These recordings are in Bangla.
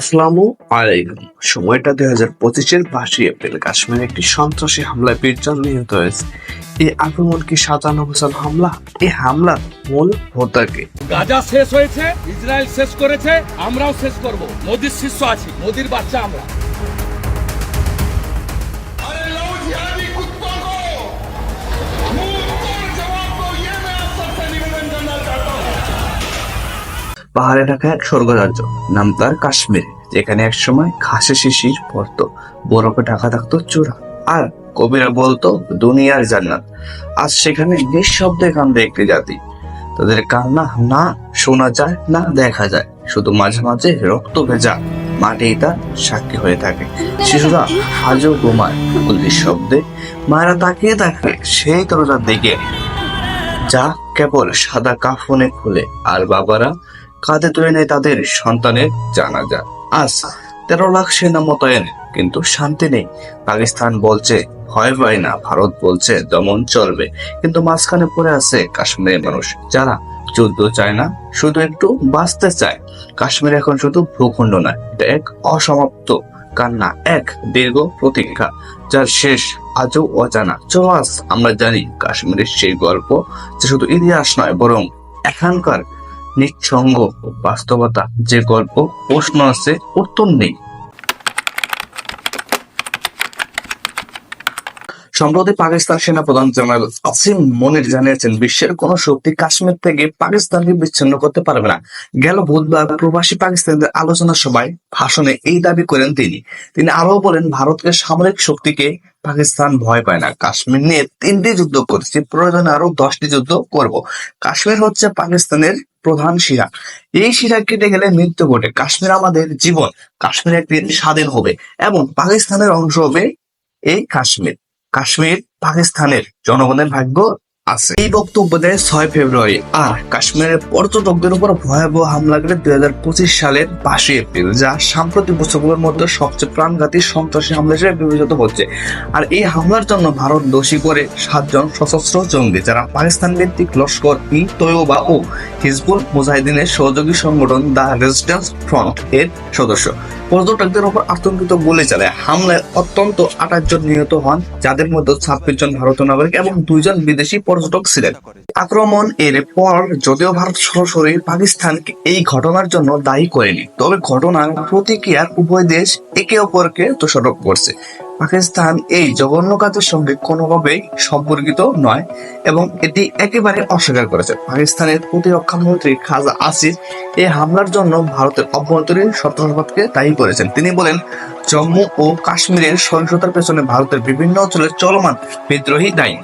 আসসালামু আলাইকুম। সময়টা দুই হাজার পঁচিশের বাইশে এপ্রিল। কাশ্মীরে একটি সন্ত্রাসী হামলায় বিশজন নিহত হয়েছে। এই আক্রমণ কি সাজানো হোসেন হামলা? এই হামলার মূল হোতাকে। গাজা শেষ হয়েছে, ইসরায়েল শেষ করেছে, আমরাও শেষ করব। মোদির শিষ্য আছি, মোদির বাচ্চা আমরা। পাহাড়ে ঢাকা এক স্বর্গরাজ্য, নাম তার কাশ্মীর, যেখানে একসময় ঘাসে শিশির পড়তো। বরফে ঢাকা থাকতো চূড়া। আর কবিরা বলতো, দুনিয়ার জান্নাত। আজ সেখানে নিঃশব্দে কান্দে একটি জাতি। তাদের কান্না না শোনা যায়, না দেখা যায়। শুধু মাঝে মাঝে রক্ত ভেজা মাটি তার সাক্ষী হয়ে থাকে। শিশুরা আজও ঘুমায়। গুলির শব্দে মায়েরা তাকিয়ে থাকে সেই দরজার দিকে, যা কেবল সাদা কাফনে খুলে। আর বাবারা কাঁধে তুলে নেয় তাদের সন্তানের জানাজা। আজ তেরো লাখ সেনা মোতায়েন কিন্তু শান্তি নেই। পাকিস্তান বলছে, ভয় পায় না, ভারত বলছে, দমন চলবে। কিন্তু মাঝখানে পড়ে আছে কাশ্মীরের মানুষ, যারা যুদ্ধ চায় না, শুধু একটু বাঁচতে চায়। কাশ্মীর এখন শুধু ভূখণ্ড নয়, এটা এক অসমাপ্ত কান্না, এক দীর্ঘ প্রতীক্ষা, যার শেষ আজও অজানা। চলো আমরা জানি কাশ্মীরের সেই গল্প, যে শুধু ইতিহাস নয়, বরং এখানকার নিঃসঙ্গ বাস্তবতা যে গল্প প্রশ্ন আছে উত্তর নেই। সম্প্রতি পাকিস্তান সেনাপ্রধান জেনারেল আসিম মনির জানিয়েছেন, বিশ্বের কোন শক্তি কাশ্মীর থেকে পাকিস্তানকে বিচ্ছিন্ন করতে পারবে না। গেল বুধবার প্রবাসী পাকিস্তানদের আলোচনা সভায় ভাষণে এই দাবি করেন তিনি। তিনি আরও বলেন ভারতের সামরিক শক্তিকে পাকিস্তান ভয় পায় না। কাশ্মীর নিয়ে তিনটি যুদ্ধ করেছি, প্রয়োজনে আরও দশটি যুদ্ধ করব। কাশ্মীর হচ্ছে পাকিস্তানের প্রধান শিরা। এই শিরা কেটে গেলে মৃত্যু ঘটে। কাশ্মীর আমাদের জীবন। কাশ্মীর একদিন স্বাধীন হবে এবং পাকিস্তানের অংশ হবে এই কাশ্মীর। কাশ্মীর পাকিস্তানের জনগণের ভাগ্য আছে। এই বক্তব্য দেয় ছয় ফেব্রুয়ারি আর কাশ্মীরের পর্যটকদের উপর ভয়াবহ হামলা করে দুই হাজার পঁচিশ সালের পাঁচই এপ্রিল, যা সাম্প্রতিক বছরগুলোর মধ্যে সবচেয়ে প্রাণঘাতী সন্ত্রাসী হামলা হিসেবে বিবেচিত হচ্ছে। আর এই হামলার জন্য ভারত দোষী করে সাতজন সশস্ত্র জঙ্গি, যারা পাকিস্তান ভিত্তিক লস্কর ই তৈয়বা ও হিজবুল মুজাহিদিনের সহযোগী সংগঠন দ্য রেজিস্ট্যান্স ফ্রন্ট এর সদস্য। পর্যটকদের উপর আতঙ্কিত গুলি চালায়। হামলায় অত্যন্ত আঠাশ জন নিহত হন, যাদের মধ্যে ছাব্বিশ জন ভারতীয় নাগরিক এবং দুইজন বিদেশি পর্যটক ছিলেন। আক্রমণ এর পর যদিও ভারত সরাসরি পাকিস্তানকে এই ঘটনার জন্য দায়ী করেনি, তবে ঘটনার প্রতিক্রিয়ার উভয় দেশ একে অপরকে দোষারোপ করছে। পাকিস্তান এই জঘন্য কাজের সঙ্গে কোনোভাবেই সম্পর্কিত নয় এবং এটি একেবারে অস্বীকার করেছে। পাকিস্তানের প্রতিরক্ষা মন্ত্রী খাজা আসিফ এই হামলার জন্য ভারতের অভ্যন্তরীণ সন্ত্রাসবাদকে দায়ী করেছেন। তিনি বলেন, জম্মু ও কাশ্মীরের সহিংসতার পেছনে ভারতের বিভিন্ন অঞ্চলের চলমান বিদ্রোহী দায়ী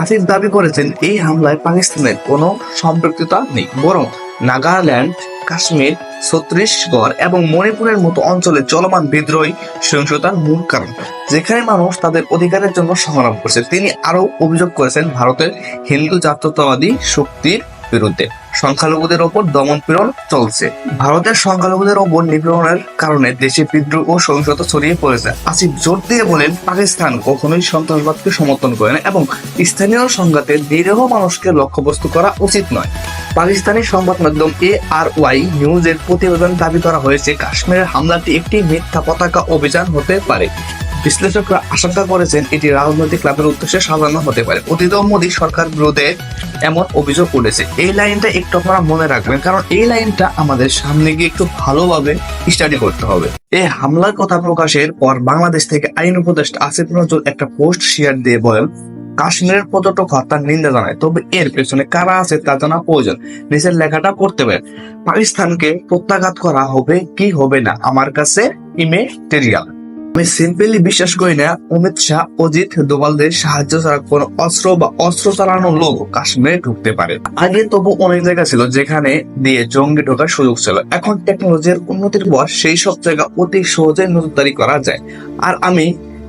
আসিফ দাবি করেছেন, এই হামলায় পাকিস্তানের কোনো সম্পৃক্ততা নেই, বরং নাগাল্যান্ড, কাশ্মীর ছত্তিশগড় এবং মণিপুরের মতো অঞ্চলে চলমান বিদ্রোহী সহিংসতার মূল কারণ, যেখানে মানুষ তাদের অধিকারের জন্য সংগ্রাম করছে। তিনি আরও অভিযোগ করেছেন, ভারতের হিন্দু জাতীয়তাবাদী শক্তির বিরুদ্ধে সংখ্যালঘুদের ওপর দমন পীড়ন চলছে। ভারতের সংখ্যালঘুদের ওপর নিপীড়নের কারণে দেশে বিদ্রোহ ও সহিংসতা ছড়িয়ে পড়েছে। আসিফ জোর দিয়ে বলেন, পাকিস্তান কখনোই সন্ত্রাসবাদকে সমর্থন করে না এবং স্থানীয় সংঘাতে নিরীহ মানুষকে লক্ষ্যবস্তু করা উচিত নয়। পাকিস্তানি সংবাদ মাধ্যম এ আর ওয়াই নিউজের প্রতিবেদন দাবি করা হয়েছে কাশ্মীরের হামলাটি একটি মিথ্যা পতাকা অভিযান হতে পারে। বিশ্লেষকরা আশঙ্কা করেছেন এটি রাজনৈতিক লাভের উদ্দেশ্যে সাজানো হতে পারে। অতীত মোদী সরকার বিরুদ্ধে এমন অভিযোগ উঠেছে। এই লাইনটা একটু আপনারা মনে রাখবেন, কারণ এই লাইনটা আমাদের সামনে গিয়ে একটু ভালোভাবে স্টাডি করতে হবে। এই হামলার কথা প্রকাশের পর বাংলাদেশ থেকে আইন উপদেষ্টা আসিফ নজরুল একটা পোস্ট শেয়ার দিয়ে বলেন কাশ্মীরের পর্যটক হত্যার নিন্দা জানায়? তবে এর পেছনে কারা আছে তা জানা প্রয়োজন। নিচের লেখাটা পড়তে পারেন পাকিস্তানকে প্রত্যাঘাত করা হবে কি হবে না? আমার কাছে ইমেটেরিয়াল। আমি সিম্পলি বিশ্বাস করি না, অমিত শাহ, অজিত দোভালদের সাহায্য ছাড়া কোনো অস্ত্র বা অস্ত্র চালানো লোক কাশ্মীরে ঢুকতে পারে। আগে তবু অনেক জায়গা ছিল যেখানে দিয়ে জঙ্গি ঢোকার সুযোগ ছিল। এখন টেকনোলজির উন্নতির পর সেই সব জায়গা অতি সহজে নজরদারি করা যায়। আর আমি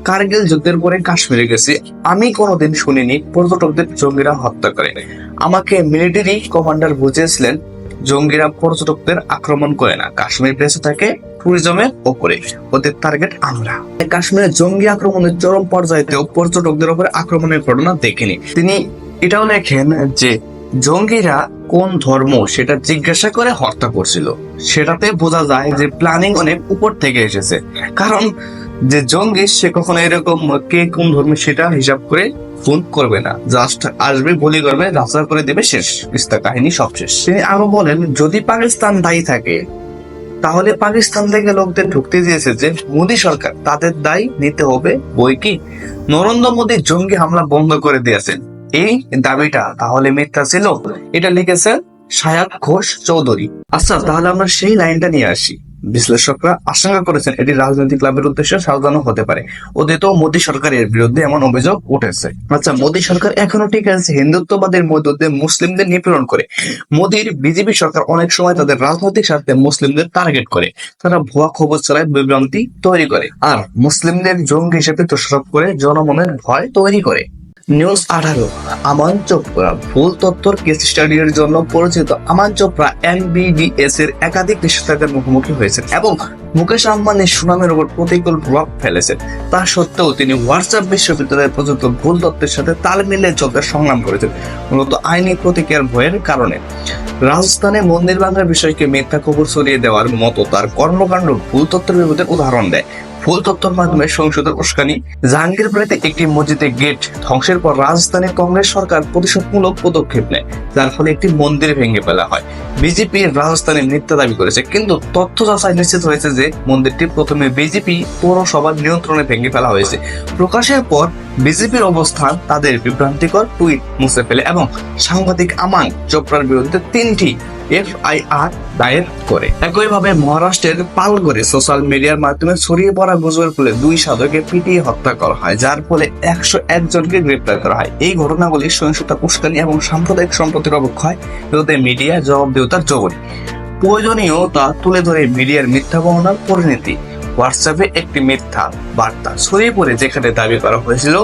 কার্গিল যুদ্ধের পরে কাশ্মীরে গেছি। আমি কোনোদিন শুনিনি পর্যটকদের জঙ্গিরা হত্যা করে। আমাকে মিলিটারি কমান্ডার বুঝিয়েছিলেন, জঙ্গিরা পর্যটকদের আক্রমণ করে না। কাশ্মীর বেঁচে থাকে ট্যুরিজমের ওপরে। ওদের টার্গেট আমরা। কাশ্মীরে জঙ্গি আক্রমণের চরম পর্যটকদের উপরে আক্রমণের ঘটনা দেখিনি। তিনি এটাও লেখেন যে, জঙ্গিরা কোন ধর্ম সেটা জিজ্ঞাসা করে হত্যা করছিল। সেটাতে বোঝা যায় যে প্ল্যানিং অনেক উপর থেকে এসেছে। কারণ যে জঙ্গি, সে কখনো এরকম কে কোন ধর্মে সেটা হিসাব করে ফোন করবে না। জাস্ট আসবে গুলি করবে, রাস্তা করে দেবে, শেষ। কিস্তা কাহিনী সব শেষ। তিনি আরও বলেন, যদি পাকিস্তান দায়ী থাকে, তাহলে পাকিস্তান থেকে লোকদের ঢুকতে দিয়েছে যে মোদী সরকার, তাদের দায় নিতে হবে। বই কি? নরেন্দ্র মোদী জঙ্গি হামলা বন্ধ করে দিয়েছেন। এই দাবিটা তাহলে মিথ্যা ছিল। এটা লিখেছেন সায়াদ ঘোষ চৌধুরী। আচ্ছা তাহলে আমরা সেই লাইনটা নিয়ে আসি। বিশ্লেষকরা আশঙ্কা করেছেন এটি রাজনৈতিক লাভের উদ্দেশ্যে সাজানো হতে পারে। ওদিত মোদী সরকারের বিরুদ্ধে এমন অভিযোগ উঠেছে। আচ্ছা মোদী সরকার এখনও ঠিক আছে, হিন্দুত্ববাদের মধ্যে মুসলিমদের নিপীড়ন করে। মোদীর বিজেপি সরকার অনেক সময় তাদের রাজনৈতিক স্বার্থে মুসলিমদের টার্গেট করে। তারা ভুয়া খবর ছড়ায় বিভ্রান্তি তৈরি করে। আর মুসলিমদের জঙ্গি হিসেবে দোষারোপ করে জনমনের ভয় তৈরি করে। নিউজ আঠারো, আমান চোপড়া, ভুল তথ্যর কেস স্টাডির জন্য পরিচিত আমান চোপড়া এনবিডিএস এর একাধিক নিষেধাজ্ঞার মুখোমুখি হয়েছেন এবং মুকেশ আম্বানির সুনামের উপর প্রতিকূল প্রভাব ফেলেছেন তা সত্ত্বেও তিনি হোয়াটসঅ্যাপ বিশ্ববিদ্যালয়ে প্রযুক্ত ভুল তথ্যের সাথে তাল মিলিয়ে চলতে সংগ্রাম করেছেন। মূলত আইনি প্রতিক্রিয়ার ভয়ের কারণে। রাজস্থানে মন্দির ভাঙার বিষয়কে মিথ্যা খবর ছড়িয়ে দেওয়ার মতো তার কর্মকাণ্ড ভুল তথ্যের বিরুদ্ধে উদাহরণ দেয়। ভুল তথ্যের মাধ্যমে সংসদের উস্কানি জাহাঙ্গীরপুরেতে একটি মসজিদে গেট ধ্বংসের পর রাজস্থানে কংগ্রেস সরকার প্রতিশোধমূলক পদক্ষেপ নেয়, যার ফলে একটি মন্দির ভেঙে ফেলা হয়। বিজেপি রাজস্থানে মিথ্যা দাবি করেছে। কিন্তু তথ্য যাচাই নিশ্চিত হয়েছে যে মন্দিরটি প্রথমে বিজেপি পৌরসভার নিয়ন্ত্রণে ভেঙে ফেলা হয়েছে। প্রকাশের পর বিজেপির অবস্থান তাদের বিভ্রান্তিকর টুইট মুছে ফেলে এবং সাংবাদিক আমান চোপড়ার বিরুদ্ধে তিনটি এফআইআর দায়ের করে। একইভাবে মহারাষ্ট্রের পালগড়ে সোশ্যাল মিডিয়ার মাধ্যমে ছড়িয়ে পড়া গুজবের ফলে দুই সাধককে পিটিয়ে হত্যা করা হয়, যার ফলে একশো একজনকে গ্রেপ্তার করা হয়। এই ঘটনাগুলি সহিংসতা, উস্কানি এবং সাম্প্রদায়িক সম্পত্তির অবক্ষয় বিরুদ্ধে মিডিয়া জবাবদিহিতার জগৎ। প্রয়োজনীয় তা তুলে ধরে মিডিয়ার মিথ্যা বর্ণনার পরিণতি। হোয়াটসঅ্যাপে একটি মিথ্যা বার্তা ছড়িয়ে পড়ে যেখানে দাবি করা হয়েছিল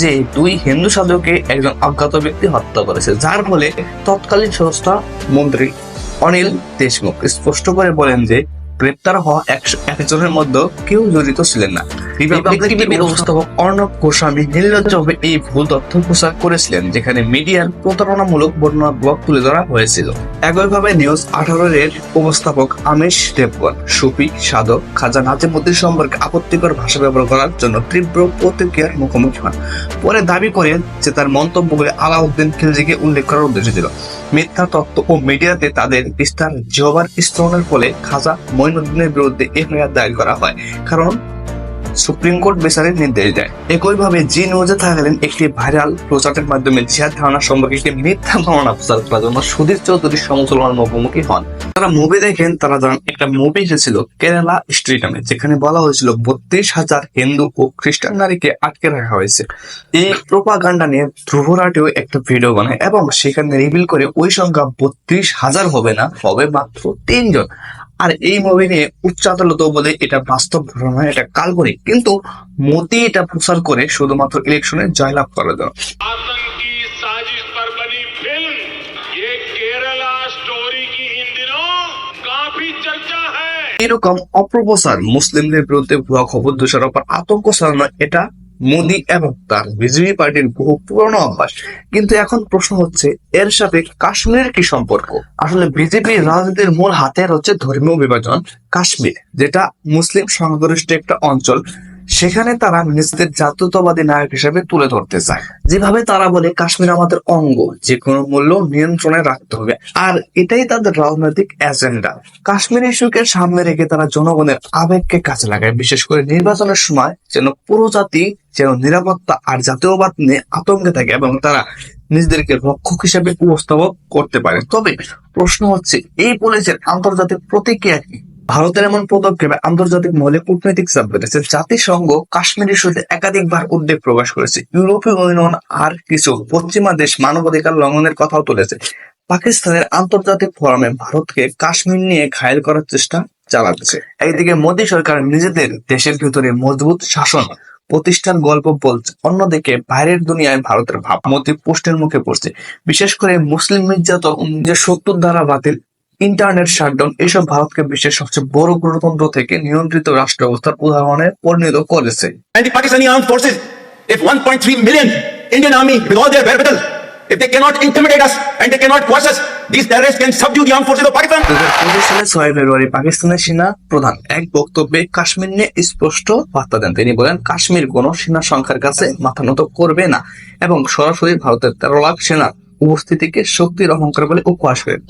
যে দুই হিন্দু সাধককে একজন অজ্ঞাত ব্যক্তি হত্যা করেছে, যার ফলে তৎকালীন সংস্থা মন্ত্রী অনিল দেশমুখ স্পষ্ট করে বলেন যে গ্রেপ্তার হওয়া একজনের মধ্যে কেউ জড়িত ছিলেন না। রিপাবলিক টিভির উপস্থাপক অর্ণব গোস্বামী নির্লজ্জভাবে এই ভুল তথ্য প্রচার করেছিলেন যেখানে মিডিয়ার প্রতারণামূলক বর্ণনা ব্লগ তুলে ধরা হয়েছিল। একইভাবে নিউজ আঠারোর এর উপস্থাপক আমিষ দেবগন সুফি সাধক খাজা নাজিমুদ্দিন সম্পর্কে আপত্তিকর ভাষা ব্যবহার করার জন্য তীব্র প্রতিক্রিয়ার মুখোমুখি হন। পরে দাবি করেন যে তার মন্তব্যগুলি আলাউদ্দিন খিলজিকে উল্লেখ করার উদ্দেশ্য ছিল। মিথ্যা তত্ত্ব ও মিডিয়াতে তাদের বিস্তার জবার স্তরণের ফলে খাজা মঈনুদ্দিনের বিরুদ্ধে এফআইআর দায়ের করা হয়। কারণ সুপ্রিম কোর্ট বিচারের নির্দেশ দেয়। একইভাবে জি নিউজে থাকলেন একটি ভাইরাল প্রচারের মাধ্যমে জিহাদ ধারণা সম্পর্কে একটি মিথ্যা ধারণা প্রচার করার জন্য সুধীর চৌধুরীর সমালোচনার মুখোমুখি হন। তারা মুভি দেখেন, তারা জানেন, একটা মুভি এসেছিল কেরালা স্ট্রিট নামে, যেখানে বলা হয়েছিল বত্রিশ হাজার হিন্দু ও খ্রিস্টান নারীকে আটকে রাখা হয়েছে। এই প্রোপাগান্ডা নিয়ে ধ্রুবরাটেও একটা ভিডিও বানায়, এবং সেখানে রিভিল করে ওই সংখ্যা বত্রিশ হাজার হবে না, হবে মাত্র তিনজন। আর এই মুভি নিয়ে উচ্চাতলত বলে এটা বাস্তব ঘটনা এটা কাল্পনিক। কিন্তু মোদি এটা প্রচার করে শুধুমাত্র ইলেকশনে জয়লাভ করার জন্য। এরকম অপ্রপ্রচার মুসলিমদের বিরুদ্ধে ভুয়া খবর দোষারোপ আতঙ্ক ছড়ানো এটা মোদি এবং তার বিজেপি পার্টির বহু পুরনো অভ্যাস। কিন্তু এখন প্রশ্ন হচ্ছে, এর সাথে কাশ্মীরের কি সম্পর্ক? আসলে বিজেপি রাজনীতির মূল হাতিয়ার হচ্ছে ধর্মীয় বিভাজন, কাশ্মীর, যেটা মুসলিম সংখ্যাগরিষ্ঠ একটা অঞ্চল। সেখানে তারা নিজেদের জাতীয়তাবাদী নায়ক হিসেবে তুলে ধরতে চায়। যেভাবে তারা বলে, কাশ্মীর আমাদের অঙ্গ যে কোনো মূল্য নিয়ন্ত্রণে রাখতে হবে। আর এটাই তাদের রাজনৈতিক এজেন্ডা। কাশ্মীর ইস্যুকে সামনে রেখে তারা জনগণের আবেগকে কাজে লাগায়, বিশেষ করে নির্বাচনের সময় যেন পুরো জাতি যেন নিরাপত্তা আর জাতীয়বাদ নিয়ে আতঙ্কে থাকে এবং তারা নিজেদেরকে রক্ষক হিসেবে উপস্থাপন করতে পারে। তবে প্রশ্ন হচ্ছে, এই পুলিশের আন্তর্জাতিক প্রতিক্রিয়া কি? ভারতের এমন পদক্ষেপে আন্তর্জাতিক মহলে কূটনৈতিক চাপ বেড়েছে। জাতিসংঘ কাশ্মীরের সাথে একাধিকবার উদ্বেগ প্রকাশ করেছে। ইউরোপীয় ইউনিয়ন আর কিছু পশ্চিমা দেশ মানবাধিকার লঙ্ঘনের কথাও তুলেছে। পাকিস্তানের আন্তর্জাতিক ফোরামে ভারতকে কাশ্মীর নিয়ে ঘায়েল করার চেষ্টা চালাচ্ছে। একদিকে মোদী সরকার নিজেদের দেশের ভিতরে মজবুত শাসন, প্রতিষ্ঠান গল্প বলছে। অন্যদিকে বাইরের দুনিয়ায় ভারতের ভাবমূর্তি পোস্টের মুখে পড়ছে। বিশেষ করে মুসলিম নির্যাতন যে সত্তর দ্বারা বাতিল ইন্টারনেট শাটডাউন এসব ভারতকে বিশ্বের সবচেয়ে বড় গণতন্ত্র থেকে নিয়ন্ত্রিত রাষ্ট্র অবস্থার উদাহরণে পরিণত করেছে। তিনি বলেন কাশ্মীর কোন সেনা সংখ্যার কাছে মাথা নত করবে না এবং সরাসরি ভারতের তেরো লাখ সেনা উপস্থিতিকে শক্তির অহংকার বলে উপহাস করেন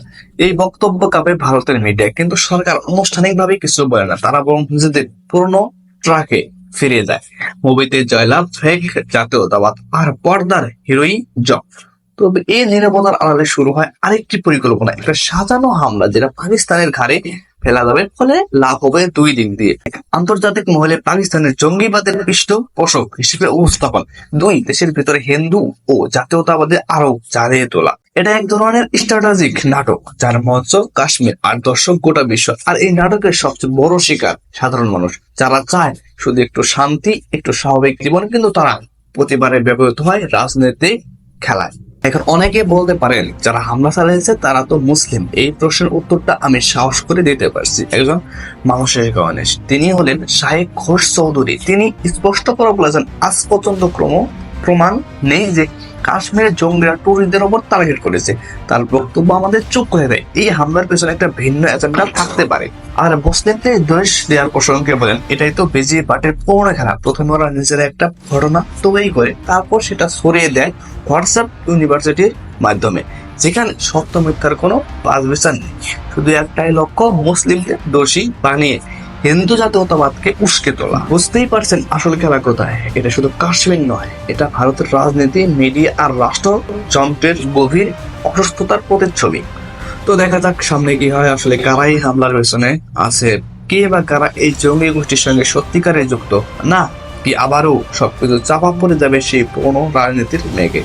এই বক্তব্য কাপে ভারতের মিডিয়া কিন্তু সরকার আনুষ্ঠানিকভাবে কিছু বলে না। তারা বরং নিজেদের পুরনো ট্রাকে ফিরে যায় মুভিতে জয়লাভ, ফেক, জাতীয়তাবাদ আর পর্দার হিরোই জব তবে এই নিরাপদার আড়ালে শুরু হয় আরেকটি পরিকল্পনা, একটা সাজানো হামলা, যেটা পাকিস্তানের ঘাড়ে ফেলা যাবে, ফলে লাভ হবে দুই দিক দিয়ে। আন্তর্জাতিক মহলে পাকিস্তানের জঙ্গিবাদের পৃষ্ঠপোষক হিসেবে উপস্থাপন। দুই, দেশের ভিতরে হিন্দু ও জাতীয়তাবাদের আরও চালিয়ে তোলা। এটা এক ধরনের স্ট্র্যাটেজিক নাটক, যার মঞ্চ কাশ্মীর আর দর্শক গোটা বিশ্ব। আর এই নাটকের সবচেয়ে বড় শিকার সাধারণ মানুষ। যারা চায় শুধু একটু শান্তি, একটু স্বাভাবিক জীবন, কিন্তু তারা প্রতিবারে ব্যবহৃত হয় রাজনৈতিক খেলায়। এখন অনেকে বলতে পারেন, যারা হামলা চালিয়েছে তারা তো মুসলিম। এই প্রশ্নের উত্তরটা আমি সাহস করে দিতে পারছি। একজন মানুষের কারণে। তিনি হলেন শাহেক ঘোষ চৌধুরী। তিনি স্পষ্ট করে বলেছেন, আজ পর্যন্ত ক্রম প্রমাণ নেই যে কাশ্মীরের জঙ্গিরা টুরিস্টদের ওপর টার্গেট করেছে। তার বক্তব্য আমাদের চোখ করে দেয়। এই হামলার পেছনে একটা ভিন্ন এজেন্ডা থাকতে পারে। আর মুসলিমদের দোষ দেওয়ার প্রসঙ্গে বলেন, এটাই তো বেজি পার্টির পুরোনো খেলা। প্রথমে ওরা নিজেরা একটা ঘটনা তৈরি করে, তারপর সেটা সরিয়ে দেয় হোয়াটসঅ্যাপ ইউনিভার্সিটির মাধ্যমে, যেখানে সত্য মিথ্যার কোনো বাজ বিচার নেই। শুধু একটাই লক্ষ্য, মুসলিমদের দোষী বানিয়ে হিন্দু জাতীয়তাবাদকে উস্কে তোলা। বুঝতেই পারছেন আসল খেলা কোথায়। এটা শুধু কাশ্মীর নয়, এটা ভারতের রাজনীতি, মিডিয়া আর রাষ্ট্র যন্ত্রের গভীর অসুস্থতার প্রতিচ্ছবি। তো দেখা যাক সামনে কি হয়, আসলে কারাই হামলার পেছনে আছে কে বা কারা এই জঙ্গি গোষ্ঠীর সঙ্গে সত্যিকারে যুক্ত? না, কি আবারও সবকিছু চাপা পড়ে যাবে সেই পুরনো রাজনীতির মেঘে।